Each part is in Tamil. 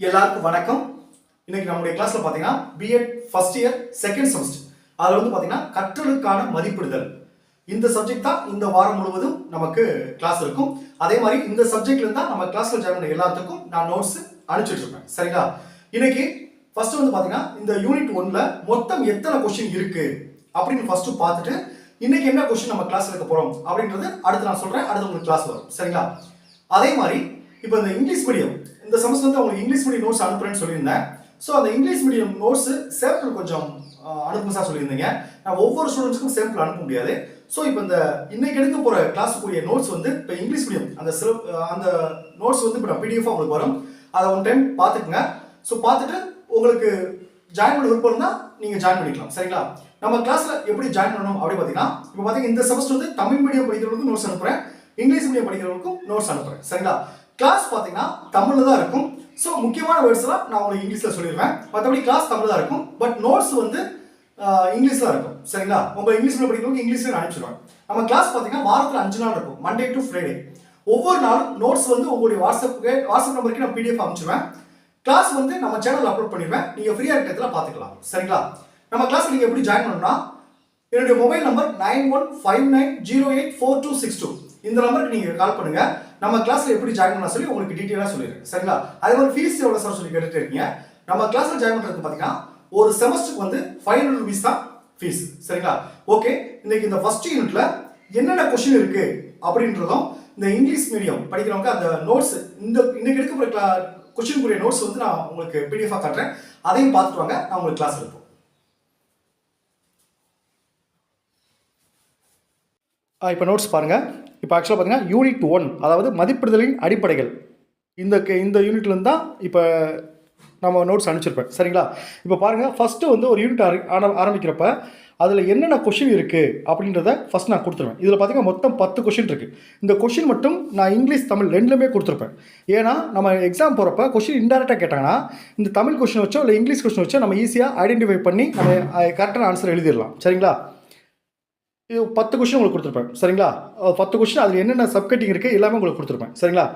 எல்லாருக்கும் வணக்கம். இன்னைக்கு நம்முடைய கிளாஸ்ல பாத்தீங்கன்னா BEd first year second semester அதுல வந்து பாத்தீங்கன்னா கற்றலுக்கான மதிப்பிடுதல். இந்த சப்ஜெக்ட் தான் இந்த வாரம் முழுவதும் நமக்கு கிளாஸ் இருக்கும். அதே மாதிரி இந்த சப்ஜெக்ட்ல இருந்தா நம்ம கிளாஸ்ல ஜாயின் பண்ண எல்லாத்துக்கும் நான் நோட்ஸ் அனுப்பிச்சிட்டு இருப்பேன். சரிங்களா? இன்னைக்கு ஃபர்ஸ்ட் வந்து பாத்தீங்கன்னா இந்த யூனிட் ஒன்ல மொத்தம் எத்தனை கொஸ்டின் இருக்கு? அப்படின்னு ஃபர்ஸ்ட் பார்த்துட்டு இன்னைக்கு என்ன கொஸ்டின் நம்ம கிளாஸ் இருக்க போறோம்? அப்படின்றது அடுத்து நான் சொல்றேன். அடுத்து உங்களுக்கு கிளாஸ் வரும். சரிங்களா? அதே மாதிரி இப்போ இந்த இங்கிலீஷ் மீடியம் இந்த செமஸ்டர் வந்து அவங்களுக்கு இங்கிலீஷ் மீடியம் நோட்ஸ் அனுப்புறேன்னு சொல்லியிருந்தேன். ஸோ அந்த இங்கிலீஷ் மீடியம் நோட்ஸ் சேம்பிள் கொஞ்சம் அனுப்புங்க சார் சொல்லியிருந்தீங்க. நான் ஒவ்வொரு ஸ்டூடெண்ட்ஸ்க்கும் சேம்பிள் அனுப்ப முடியாது. ஸோ இப்போ இந்த இன்னைக்கு எடுக்க போகிற கிளாஸுக்குரிய நோட்ஸ் வந்து இப்போ இங்கிலீஷ் மீடியம் அந்த சில அந்த நோட்ஸ் வந்து இப்போ நான் பிடிஎஃப் உங்களுக்கு வரும். அதை ஒன் டைம் பார்த்துக்குங்க. ஸோ பார்த்துட்டு உங்களுக்கு ஜாயின் பண்ண விருப்பம் இருந்தால் நீங்கள் ஜாயின் பண்ணிக்கலாம். சரிங்களா? நம்ம கிளாஸில் எப்படி ஜாயின் பண்ணணும் அப்படி பார்த்தீங்கன்னா இப்போ பார்த்தீங்கன்னா இந்த செமஸ்டர் வந்து தமிழ் மீடியம் படிக்கிறவங்களுக்கும் நோட்ஸ் அனுப்புகிறேன் இங்கிலீஷ் மீடியம் படிக்கிறவங்களுக்கும் நோட்ஸ் அனுப்புகிறேன் சரிங்களா? கிளாஸ் பார்த்தீங்கன்னா தமிழில் தான் இருக்கும். ஸோ முக்கியமான வேர்ட்ஸ்லாம் நான் உங்களுக்கு இங்கிலீஷில் சொல்லிடுவேன் மற்றபடி கிளாஸ் தமிழ் தான் இருக்கும். பட் நோட்ஸ் வந்து இங்கிலீஷில் இருக்கும். சரிங்களா? உங்கள் இங்கிலீஷில் படிக்கிறவங்க இங்கிலீஷில் அனுப்பிச்சிடுவேன் நம்ம கிளாஸ் பார்த்தீங்கன்னா வாரத்தில் அஞ்சு நாள் இருக்கும். மண்டே டு ஃப்ரைடே ஒவ்வொரு நாளும் நோட்ஸ் வந்து உங்களுடைய வாட்ஸ்அப்புக்கு வாட்ஸ்அப் நம்பருக்கு நான் பிடிஎஃப் அனுப்பிச்சிடுவேன் கிளாஸ் வந்து நம்ம சேனல் அப்லோட் பண்ணிடுவேன். நீங்கள் ஃப்ரீயாக இருக்கிறதுல பார்த்துக்கலாம் சரிங்களா? நம்ம கிளாஸ் நீங்கள் எப்படி ஜாயின் பண்ணணும்னா என்னுடைய mobile number nine one five nine zero eight four two six two இந்த நம்பருக்கு நீங்கள் கால் பண்ணுங்கள் நம்ம கிளாஸ்ல எப்படி ஜாயின் பண்ண சொல்லி உங்களுக்கு டீட்டெயிலாக சொல்லிடுறேன். சரிங்களா? அதே மாதிரி ஃபீஸ் எவ்வளோ சார் சொல்லி கேட்டுட்டு இருக்கீங்க? நம்ம கிளாஸ்ல ஜாயின் பண்ணுறதுக்கு பார்த்தீங்கன்னா ஒரு செமஸ்டருக்கு வந்து ஃபைவ் ஹண்ட்ரட் ருபீஸ் தான் ஃபீஸ் சரிங்களா? ஓகே இன்னைக்கு இந்த ஃபர்ஸ்ட் யூனிட்ல என்னென்ன கொஸ்டின் இருக்கு அப்படின்றதும் இந்த இங்கிலீஷ் மீடியம் படிக்கிறவங்க அந்த நோட்ஸ் இந்த இன்னைக்கு எடுக்க போகிற கொஸ்டினுக்குரிய நோட்ஸ் வந்து நான் உங்களுக்கு பிடிஎஃபாக காட்டுறேன். அதையும் பார்த்துட்டு வாங்க நான் உங்களுக்கு கிளாஸ் எடுப்போம் இப்போ நோட்ஸ் பாருங்கள் இப்போ ஆக்சுவலாக பார்த்தீங்கன்னா யூனிட் ஒன் அதாவது மதிப்பிடுதலின் அடிப்படைகள். இந்த இந்த யூனிட்லேருந்து தான் இப்போ நம்ம நோட்ஸ் அனுப்பிச்சிருப்பேன். சரிங்களா? இப்போ பாருங்கள் ஃபஸ்ட்டு வந்து ஒரு யூனிட் ஆர ஆரம்பிக்கிறப்ப அதில் என்னென்ன கொஷின் இருக்குது அப்படின்றத ஃபஸ்ட் நான் கொடுத்துருவேன். இதில் பார்த்தீங்கன்னா மொத்தம் பத்து கொஷின் இருக்குது இந்த கொஷின் மட்டும் நான் இங்கிலீஷ் தமிழ் ரெண்டுலேயுமே கொடுத்துருப்பேன். ஏன்னா நம்ம எக்ஸாம் போகிறப்ப கொஷின் இன்டெரக்டாக கேட்டாங்கன்னா இந்த தமிழ் கொஷின் வச்சோ இல்லை இங்கிலீஷ் கொஷின் வச்சோ நம்ம ஈஸியாக ஐடென்டிஃபை பண்ணி நம்ம கரெக்டான ஆன்சர் எழுதிடலாம். சரிங்களா? இது பத்து கொஷின் உங்களுக்கு கொடுத்துருப்பேன். சரிங்களா? பத்து கொஷின் அதில் என்னென்ன சப்கட்டிங் இருக்குது எல்லாமே உங்களுக்கு கொடுத்துருப்பேன். சரிங்களா?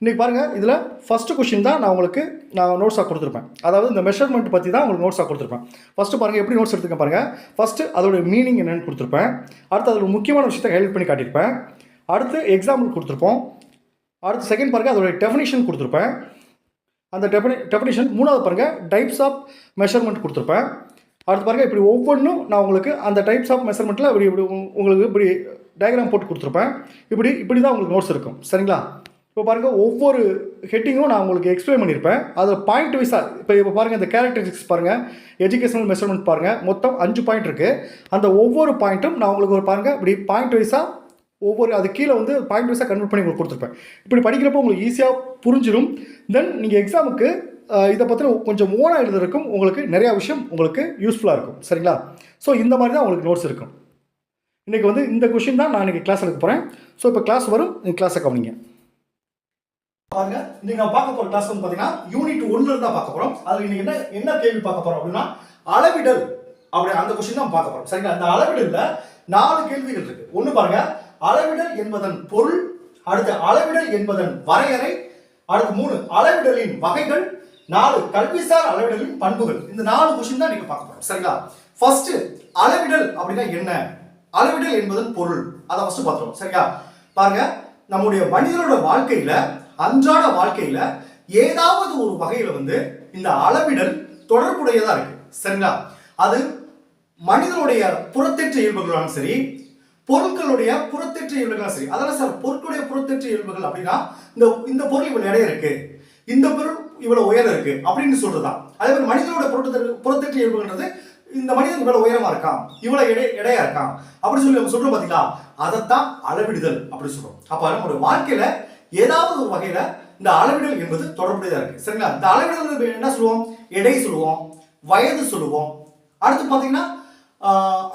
இன்றைக்கி பாருங்கள் இதில் ஃபஸ்ட்டு கொஷின் தான் நான் உங்களுக்கு நான் நோட்ஸாக கொடுத்துருப்பேன். அதாவது இந்த மெஷர்மெண்ட் பற்றி தான் உங்களுக்கு நோட்ஸாக கொடுத்துருப்பேன். ஃபஸ்ட்டு பாருங்கள் எப்படி நோட்ஸ் எடுத்துக்க பாருங்கள் ஃபஸ்ட்டு அதோட மீனிங் என்னென்னு கொடுத்துருப்பேன். அடுத்து அதில் முக்கியமான விஷயத்தை ஹைலைட் பண்ணி காட்டியிருப்பேன். அடுத்து எக்ஸாம்பிள் கொடுத்துருப்போம். அடுத்து செகண்ட் பாருங்கள் அதோட டெஃபினிஷன் கொடுத்துருப்பேன். அந்த டெஃபினி டெஃபினிஷன் மூணாவது பாருங்கள் டைப்ஸ் ஆஃப் மெஷர்மெண்ட் கொடுத்துருப்பேன். அடுத்து பாருங்கள் இப்படி ஒவ்வொன்றும் நான் உங்களுக்கு அந்த டைப்ஸ் ஆஃப் மெஷர்மெண்ட்டில் இப்படி இப்படி உங்களுக்கு இப்படி டயக்ராம் போட்டு கொடுத்துருப்பேன். இப்படி இப்படி தான் உங்களுக்கு நோட்ஸ் இருக்கும். சரிங்களா? இப்போ பாருங்கள் ஒவ்வொரு ஹெட்டிங்கும் நான் உங்களுக்கு எக்ஸ்பிளைன் பண்ணியிருப்பேன். அதில் பாயிண்ட் வைஸாக இப்போ இப்போ பாருங்கள் இந்த கேரக்டரிஸ்டிக்ஸ் பாருங்கள் எஜுகேஷனல் மெஷர்மெண்ட் பாருங்கள் மொத்தம் அஞ்சு பாயிண்ட் இருக்குது அந்த ஒவ்வொரு பாயிண்ட்டும் நான் உங்களுக்கு ஒரு பாருங்கள் இப்படி பாயிண்ட் வைஸாக ஒவ்வொரு அது கீழே வந்து பாயிண்ட் வைஸாக கன்வெர்ட் பண்ணி உங்களுக்கு கொடுத்துருப்பேன். இப்படி படிக்கிறப்போ உங்களுக்கு ஈஸியாக புரிஞ்சிடும் தென் நீங்கள் எக்ஸாமுக்கு இதை பற்றின கொஞ்சம் ஓனாக எழுதுறதுக்கும் உங்களுக்கு நிறையா விஷயம் உங்களுக்கு யூஸ்ஃபுல்லாக இருக்கும். சரிங்களா? ஸோ இந்த மாதிரி தான் உங்களுக்கு நோட்ஸ் இருக்கும். இன்றைக்கி வந்து இந்த கொஷின் தான் நான் இன்றைக்கி கிளாஸ் எடுக்க போகிறேன் ஸோ இப்போ கிளாஸ் வரும் இந்த கிளாஸை கவனிங்க. பாருங்க இன்னைக்கு நான் பார்க்க போற கிளாஸ் வந்து பாத்தீங்கன்னா யூனிட் ஒன்ல தான் பார்க்க போறோம். அதில் இன்னைக்கு என்ன என்ன கேள்வி பார்க்க போறோம் அப்படின்னா அளவிடல் அப்படி அந்த கொஸ்டின் தான் பார்க்க போறோம். சரிங்களா? அந்த அளவிடல்ல நாலு கேள்விகள் இருக்கு. ஒன்று பாருங்க அளவிடல் என்பதன் பொருள் அடுத்து அளவிடல் என்பதன் வரையறை அடுத்து மூணு அளவிடலின் வகைகள் நாலு கல்விசார் அளவிடலின் பண்புகள். இந்த நாலு கொஸ்டின் தான் நீங்க பார்க்க போறோம். சரிங்களா? ஃபர்ஸ்ட் அளவிடல் அப்படின்னா என்ன? அளவிடல் என்பதன் பொருள். அதை ஃபர்ஸ்ட் பார்த்துருவோம். சரிங்களா? பாருங்க. நம்முடைய மனிதனோட வாழ்க்கையில அன்றாட வாழ்க்கையில ஏதாவது ஒரு வகையில வந்து இந்த அளவிடல் தொடர்புடையதா இருக்கு. சரிங்களா? அது மனிதனுடைய புறத்தேற்ற இயல்புகளாலும் சரி பொருட்களுடைய புறத்தேற்ற இயல்புகளாலும் சரி. அதெல்லாம் சார் பொருட்களுடைய புறத்தேற்ற இயல்புகள் அப்படின்னா இந்த இந்த பொருள் இவ்வளவு நிறைய இருக்கு. இந்த பொருள் இவ்வளவு உயரம் இருக்கு அப்படின்னு சொல்றதா? அதே மாதிரி மனிதனோட புறத்தட்டு புறத்தட்டு இயல்புன்றது இந்த மனிதன் இவ்வளவு உயரமா இருக்கான் இவ்வளவு எடை எடையா இருக்கான் அப்படின்னு சொல்லி நம்ம சொல்றோம் பாத்தீங்களா? அதைத்தான் அளவிடுதல் அப்படி சொல்றோம். அப்ப நம்மளுடைய வாழ்க்கையில ஏதாவது ஒரு வகையில இந்த அளவிடல் என்பது தொடர்புடையதா இருக்கு. சரிங்களா? இந்த அளவிடல் என்ன சொல்லுவோம்? எடை சொல்லுவோம் வயது சொல்லுவோம். அடுத்து பாத்தீங்கன்னா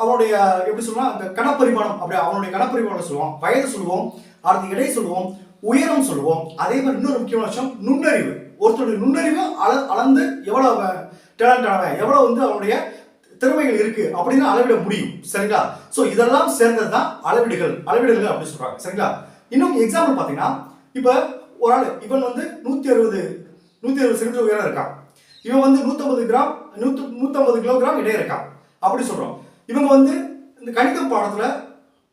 அவனுடைய எப்படி சொல்லலாம் அந்த கணப்பரிமாணம் அப்படி அவனுடைய கணப்பரிமாணம் சொல்லுவோம். வயது சொல்லுவோம் அடுத்து எடை சொல்லுவோம் உயரம் சொல்லுவோம். அதே மாதிரி இன்னொரு முக்கியமான விஷயம் நுண்ணறிவு. ஒருத்தருடைய நுண்ணறிவு அள அளந்து எவ்வளவு டேலண்டானவன் எவ்வளவு வந்து அவனுடைய திறமைகள் இருக்கு அப்படின்னு அளவிட முடியும். சரிங்களா? சோ இதெல்லாம் சேர்ந்தது தான் அளவிடுகள். அளவிடுகள் அப்படின்னு சொல்றாங்க. சரிங்களா? இன்னும் எக்ஸாம்பிள் பாத்தீங்கன்னா இப்ப ஒரு ஆள் இவன் வந்து நூத்தி அறுபது நூற்றி அறுபது சென்டிமீட்டர் உயரம் இருக்கான். இவன் வந்து நூற்றம்பது கிராம் நூற்று நூற்றம்பது கிலோகிராம் இடையே இருக்கான். அப்படி சொல்கிறோம் இவங்க வந்து இந்த கணித பாடத்தில்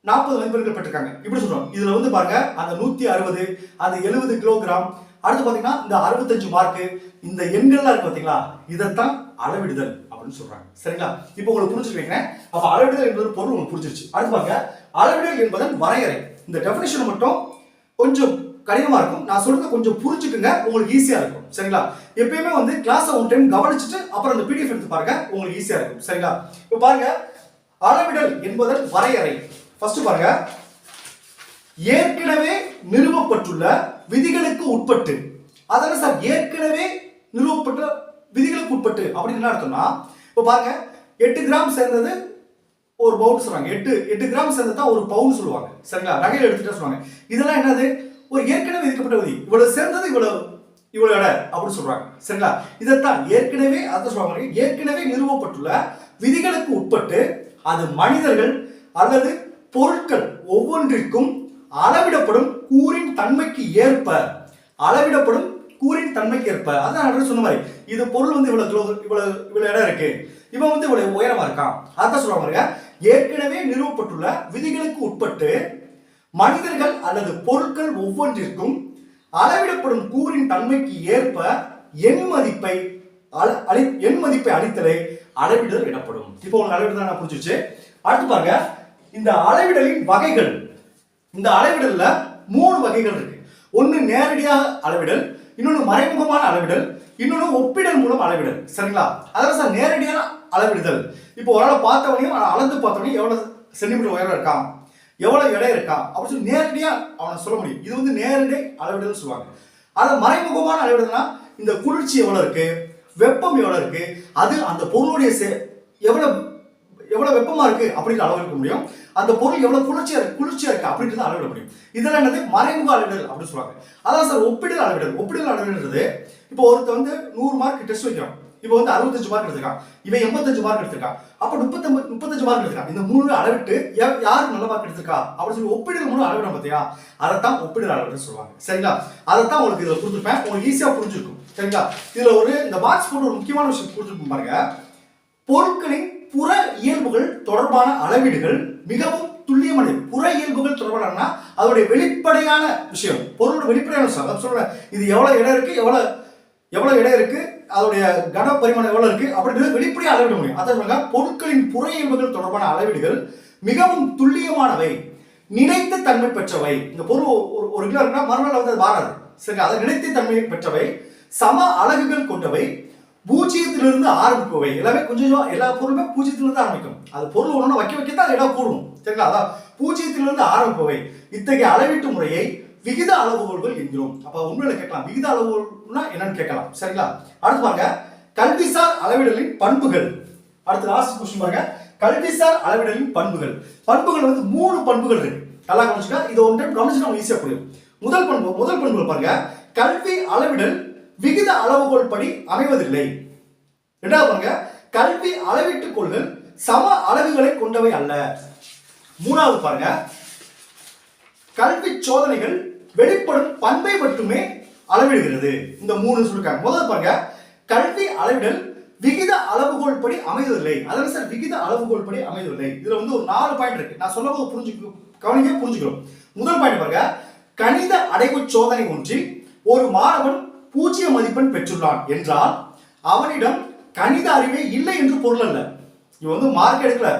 நாற்பது மதிப்பெண்கள் பெற்றிருக்காங்க. இப்படி சொல்றோம். இதுல வந்து பாருங்க அந்த நூத்தி அறுபது அந்த எழுபது கிலோகிராம் அடுத்து பாத்தீங்கன்னா இந்த அறுபத்தஞ்சு மார்க்கு இந்த எண்கள்லாம் இருக்கு பாத்தீங்களா இதைத்தான் அளவிடுதல் அப்படின்னு சொல்றாங்க. சரிங்களா? இப்போ உங்களுக்கு புரிஞ்சுட்டு அப்ப அளவிடுதல் என்பது பொருள் உங்களுக்கு புரிஞ்சிருச்சு. அடுத்து பாருங்க அளவிடுதல் என்பதன் வரையறை. இந்த டெபினேஷன் மட்டும் கொஞ்சம் கடினமா இருக்கும். நான் சொல்றதை கொஞ்சம் புரிஞ்சுக்குங்க உங்களுக்கு ஈஸியா இருக்கும். சரிங்களா? எப்பயுமே வந்து கிளாஸ் ஒன் டைம் கவனிச்சுட்டு அப்புறம் அந்த பிடிஎஃப் எடுத்து பாருங்க உங்களுக்கு ஈஸியா இருக்கும். சரிங்களா? இப்போ பாருங்க அளவிடல் என்பதன் வரையறை. ஃபர்ஸ்ட் பாருங்க ஏற்கனவே நிறுவப்பட்டுள்ள விதிகளுக்கு உட்பட்டு அதாவது சார் ஏற்கனவே நிறுவப்பட்ட விதிகளுக்கு உட்பட்டு அப்படின்னு என்ன அர்த்தம்னா இப்போ பாருங்க எட்டு கிராம் சேர்ந்தது ஒரு பவுன் சொல்றாங்க எட்டு எட்டு கிராம் சேர்ந்தது தான் ஒரு பவுன் சொல்லுவாங்க. சரிங்களா? நகையில் எடுத்துட்டா சொல்லுவாங்க. இதெல்லாம் என்னது? ஒரு ஏற்கனவே விதிக்கப்பட்ட விதி. இவ்வளவு சேர்ந்தது இவ்வளவு இவ்வளவு எடை அப்படின்னு சொல்றாங்க. சரிங்களா? இதைத்தான் ஏற்கனவே அதை சொல்லுவாங்க ஏற்கனவே நிறுவப்பட்டுள்ள விதிகளுக்கு உட்பட்டு அது மனிதர்கள் அல்லது பொருட்கள் ஒவ்வொன்றிற்கும் அளவிடப்படும் கூறின் தன்மைக்கு ஏற்ப அளவிடப்படும் கூறின் தன்மைக்கு ஏற்ப. அதான் சொன்ன மாதிரி. இது பொருள் வந்து இவ்வளவு இவ்வளவு இவ்வளவு இடம் இருக்கு. இவன் வந்து இவ்வளவு உயரமா இருக்கான். அதான் சொல்லுவாங்க பாருங்க. ஏற்கனவே நிறுவப்பட்டுள்ள விதிகளுக்கு உட்பட்டு மனிதர்கள் அல்லது பொருட்கள் ஒவ்வொன்றிற்கும் அளவிடப்படும் கூறின் தன்மைக்கு ஏற்ப எண் மதிப்பை அள- எண் மதிப்பை அளித்தலை அளவிடல் இடப்படும் இப்போ உங்களுக்கு அளவிடல் நான் புரிஞ்சிச்சு அடுத்து பாருங்க. இந்த அளவிடலின் வகைகள். இந்த அளவிடல்ல மூணு வகைகள் இருக்கு. ஒன்னு நேரடியாக அளவிடல் இன்னொன்னு மறைமுகமான அளவிடல் இன்னொன்னு ஒப்பிடல் மூலம் அளவிடல். சரிங்களா? அதாவது சார் நேரடியான அளவிடுதல். இப்போ ஒரு ஆளை பார்த்தவனையும் அளந்து பார்த்தவனையும் எவ்வளவு சென்டிமீட்டர் உயரம் இருக்கான் எவ்வளவு எடை இருக்கான் அப்படின்னு சொல்லி நேரடியா அவனை சொல்ல முடியும். இது வந்து நேரடி அளவிடுதல் சொல்லுவாங்க. அது மறைமுகமான அளவிடல்னா இந்த குளிர்ச்சி எவ்வளவு இருக்கு வெப்பம் எவ்வளவு இருக்கு அது அந்த பொருளுடைய சே- எவ்வளவு எவ்வளவு வெப்பமா இருக்கு அப்படின்னு அளவெடுக்க முடியும். அந்த பொருள் எவ்வளவு குளிர்ச்சியா இருக்கு குளிர்ச்சியா இருக்கு அப்படின்றத அளவிட முடியும். இதெல்லாம் என்னது? மறைமுக அளவிடல் அப்படின்னு சொல்லுவாங்க. அதான் சார் ஒப்பிடல் அளவிடல். ஒப்பிடல் அளவிடுறது இப்போ ஒருத்தர் வந்து நூறு மார்க் டெஸ்ட் வைக்கிறோம் இப்போ வந்து அறுபத்தஞ்சு மார்க் எடுத்திருக்கான். இவன் எண்பத்தஞ்சு மார்க் எடுத்திருக்கான். அப்ப முப்பத்தஞ்சு முப்பத்தஞ்சு மார்க் எடுத்திருக்கான். இந்த மூணு அளவிட்டு யார் நல்ல மார்க் எடுத்திருக்கா? அப்படின்னு சொல்லி ஒப்பிடல் மூணு அளவிடும் பார்த்தியா அதைத்தான் ஒப்பிடல் அளவிடல் சொல்லுவாங்க. சரிங்களா? அதைத்தான் உங்களுக்கு இதுல கொடுத்துருப்பேன். உங்களுக்கு ஈஸியா புரிஞ்சிருக்கும். சரிங்களா? இதுல ஒரு இந்த மார்க்ஸ் போட்டு ஒரு முக்கியமான விஷயம் கொடுத்துருப்போம் பாருங்க. பொருட்களின் புற தொடர்பான அளவீடுகள் மிகவும் துல்லியமடை புற இயல்புகள் தொடர்பான அதோடைய வெளிப்படையான விஷயம் பொருளோட வெளிப்படையான விஷயம். அதான் சொல்றேன். இது எவ்வளவு இடம் இருக்கு எவ்வளவு எவ்வளவு இடம் இருக்கு அதோடைய கன பரிமாணம் எவ்வளவு இருக்கு அப்படின்றது வெளிப்படையாக அளவிட முடியும். அதை சொல்லுங்க பொருட்களின் புற இயல்புகள் தொடர்பான அளவீடுகள் மிகவும் துல்லியமானவை நினைத்த தன்மை பெற்றவை. இந்த பொருள் ஒரு ஒரு கிலோ இருக்குன்னா மறுநாள் வந்து அது மாறாது சரி அதை நினைத்த தன்மை பெற்றவை சம அழகுகள் கொண்டவை பூஜ்ஜியத்திலிருந்து ஆரம்பிப்பவை எல்லாமே கொஞ்சம் கொஞ்சம் எல்லா பொருளுமே பூஜ்ஜியத்திலிருந்து ஆரம்பிக்கும். அது பொருள் ஒன்று வைக்க வைக்க தான் இடம் கூடும். சரிங்களா? அதான் பூஜ்ஜியத்திலிருந்து ஆரம்பிப்பவை இத்தகைய அளவீட்டு முறையை விகித அளவுகோல்கள் என்கிறோம். அப்ப உண்மையில கேட்கலாம். விகித அளவுகோல்னா என்னன்னு கேட்கலாம். சரிங்களா? அடுத்து பாருங்க. கல்விசார் அளவிடலின் பண்புகள். அடுத்து லாஸ்ட் கொஸ்டின் பாருங்க. கல்விசார் அளவிடலின் பண்புகள். பண்புகள் வந்து மூணு பண்புகள் இருக்கு. நல்லா கவனிச்சுக்கா இது ஒன் கவனிச்சு நம்ம ஈஸியா புரியும். முதல் பண்பு முதல் பண்புகள் பாருங்க. கல்வி அளவிடல் விகித அளவுகோல் படி அமைவதில்லை. இரண்டாவது பாருங்க கல்வி அளவீட்டுக் கொள்கள் சம அளவுகளை கொண்டவை அல்ல. மூணாவது பாருங்க கல்வி சோதனைகள் வெளிப்படும் பண்பை மட்டுமே அளவிடுகிறது. இந்த மூணு சொல்லிருக்காங்க. முதல் பாருங்க கல்வி அளவிடல் விகித அளவுகோல் படி அமைவதில்லை. அதாவது சார் விகித அளவுகோல் படி அமைவதில்லை. இதுல வந்து ஒரு நாலு பாயிண்ட் இருக்கு. நான் சொல்லும்போது புரிஞ்சுக்க கவனிக்க புரிஞ்சுக்கிறோம். முதல் பாயிண்ட் பாருங்க கணித அடைவு சோதனை ஒன்றில் ஒரு மாணவன் பூஜ்ஜிய மதிப்பெண் பெற்றுள்ளான். என்றால் அவனிடம் கணித அறிவே இல்லை என்று பொருள் அல்ல. இவன் வந்து மார்க் எடுக்கல.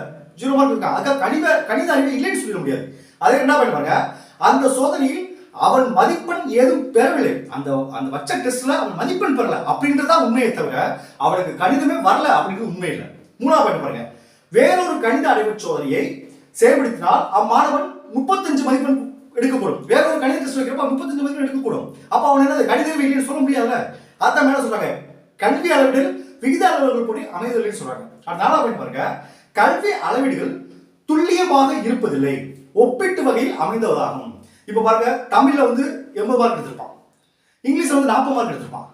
ஜீரோ மார்க் இருக்கான் அதுக்காக கணித கணித அறிவே இல்லைன்னு சொல்லிட முடியாது. அதை என்ன பண்ணுவாங்க அந்த சோதனையில் அவன் மதிப்பெண் ஏதும் பெறவில்லை. அந்த அந்த வச்ச டெஸ்ட்ல அவன் மதிப்பெண் பெறல. அப்படின்றதான் உண்மையை தவிர அவனுக்கு கணிதமே வரல அப்படின்றது உண்மை இல்லை. மூணாவது பாயிண்ட் பாருங்க. வேறொரு கணித அறிவு சோதனையை செயல்படுத்தினால் அம்மாணவன் முப்பத்தஞ்சு மதிப்பெண் எடுக்கப்படும். வேறொரு கணித வைக்கிறப்ப முப்பத்தஞ்சு மதிப்பெண் எடுக்கக்கூடும். அப்போ அவன் என்ன கணித இல்லைன்னு சொல்ல முடியாதுல்ல? அதான் மேல சொல்றாங்க. கல்வி அளவிடல் விகித அளவுகள் படி அமைதல்னு சொல்றாங்க. அதனால நாலாவது பாருங்க. கல்வி அளவீடுகள் துல்லியமாக இருப்பதில்லை. ஒப்பீட்டு வகையில் அமைந்ததாகும். இப்ப பாருங்க தமிழ்ல வந்து எண்பது மார்க் எடுத்திருப்பான். இங்கிலீஷ்ல வந்து நாற்பது மார்க் எடுத்திருப்பான்.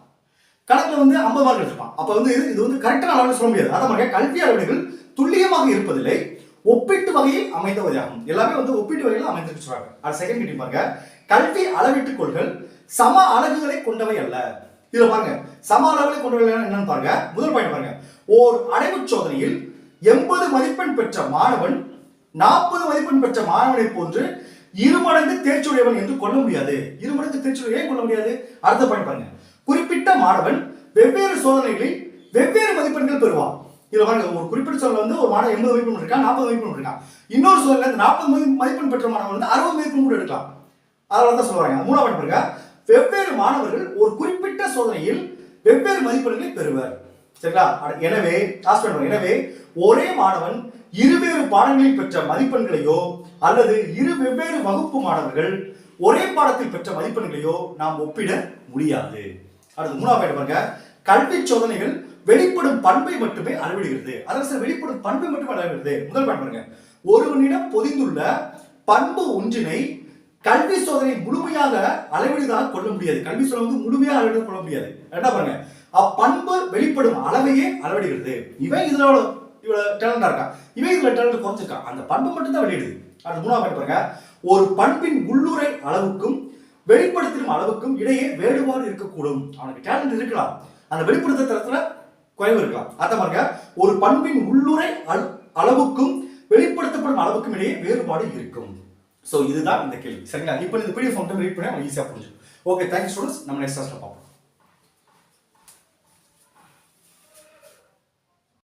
கணக்குல வந்து ஐம்பது மார்க் எடுத்திருப்பான். அப்போ வந்து இது வந்து கரெக்டான அளவு சொல்ல முடியாது. அதான் பாருங்க கல்வி அளவீடுகள் துல்லியமாக இருப்பதில்லை. ஒப்பீட்டு வகையில் அமைந்தவையாகும் எல்லாமே வந்து ஒப்பீட்டு வகையில் அமைந்திருக்கு சொல்றாங்க. அது செகண்ட் கிட்டி பாருங்க. கல்வி அளவீட்டுக் கொள்கள் சம அலகுகளை கொண்டவை அல்ல. இதுல பாருங்க. சம அளவுகளை கொண்டுள்ள என்னன்னு பாருங்க. முதல் பாயிண்ட் பாருங்க. ஓர் அடைவுச் சோதனையில் எண்பது மதிப்பெண் பெற்ற மாணவன் நாற்பது மதிப்பெண் பெற்ற மாணவனை போன்று இருமடங்கு தேர்ச்சியுடையவன் என்று கொள்ள முடியாது. இருமடங்கு தேர்ச்சியுடைய கொள்ள முடியாது? அடுத்த பாயிண்ட் பாருங்க. குறிப்பிட்ட மாணவன் வெவ்வேறு சோதனைகளில் வெவ்வேறு மதிப்பெண்கள் பெறுவான். இதில் பாருங்க ஒரு குறிப்பிட்ட சொல்ல வந்து ஒரு மாணவன் எண்பது மதிப்பெண் இருக்கா நாற்பது மதிப்பெண் இருக்கான் இன்னொரு சொல்ல இந்த நாற்பது மதிப்பெண் பெற்ற மாணவன் வந்து அறுபது மதிப்பெண் கூட எடுக்கலாம். அதனால தான் சொல்றாங்க. மூணாவது பாருங்க. வெவ்வேறு மாணவர்கள் ஒரு குறிப்பிட்ட சோதனையில் வெவ்வேறு மதிப்பெண்களை பெறுவர். சரிங்களா? எனவே last எனவே ஒரே மாணவன் இருவேறு பாடங்களில் பெற்ற மதிப்பெண்களையோ அல்லது இரு வெவ்வேறு வகுப்பு மாணவர்கள் ஒரே பாடத்தில் பெற்ற மதிப்பெண்களையோ நாம் ஒப்பிட முடியாது. அடுத்து மூணாவது பாருங்க. கல்வி சோதனைகள் வெளிப்படும் பண்பை மட்டுமே அளவிடுகிறது. அரசு வெளிப்படும் பண்பை மட்டுமே அளவிடுகிறது. முதல் பாயிண்ட் பாருங்க. ஒருவனிடம் பொதிந்துள்ள பண்பு ஒன்றினை கல்வி சோதனை முழுமையாக அளவிடுதாக கொள்ள முடியாது. கல்வி சோதனை வந்து முழுமையாக அளவிட கொள்ள முடியாது. என்ன பாருங்க? அப்பண்பு வெளிப்படும் அளவையே அளவிடுகிறது. இவன் இதுல இவ்வளவு டேலண்டா இருக்கான். இவன் இதுல டேலண்ட் குறைச்சிருக்கான். அந்த பண்பு மட்டும் தான் வெளியிடுது. அடுத்து மூணாவது பாருங்க. ஒரு பண்பின் உள்ளுரை அளவுக்கும் வெளிப்படுத்தும் அளவுக்கும் இடையே வேறுபாடு இருக்கக்கூடும். அவனுக்கு டேலண்ட் இருக்கலாம். அந்த வெளிப்படுத்த தரத்துல குறைவு இருக்கலாம். அதை பாருங்க. ஒரு பண்பின் உள்ளுரை அள- அளவுக்கும் வெளிப்படுத்தப்படும் அளவுக்கும் இடையே வேறுபாடு இருக்கும். ஸோ இதுதான் இந்த கேள்வி. சரிங்களா? இப்போ இந்த பிடிஎஃப் வந்து ரீட் பண்ணி அவங்க ஈஸியாக புரிஞ்சுக்கும் ஓகே தேங்க்யூ ஸ்டூடெண்ட்ஸ் நம்ம நெக்ஸ்ட் கிளாஸில் பார்ப்போம்.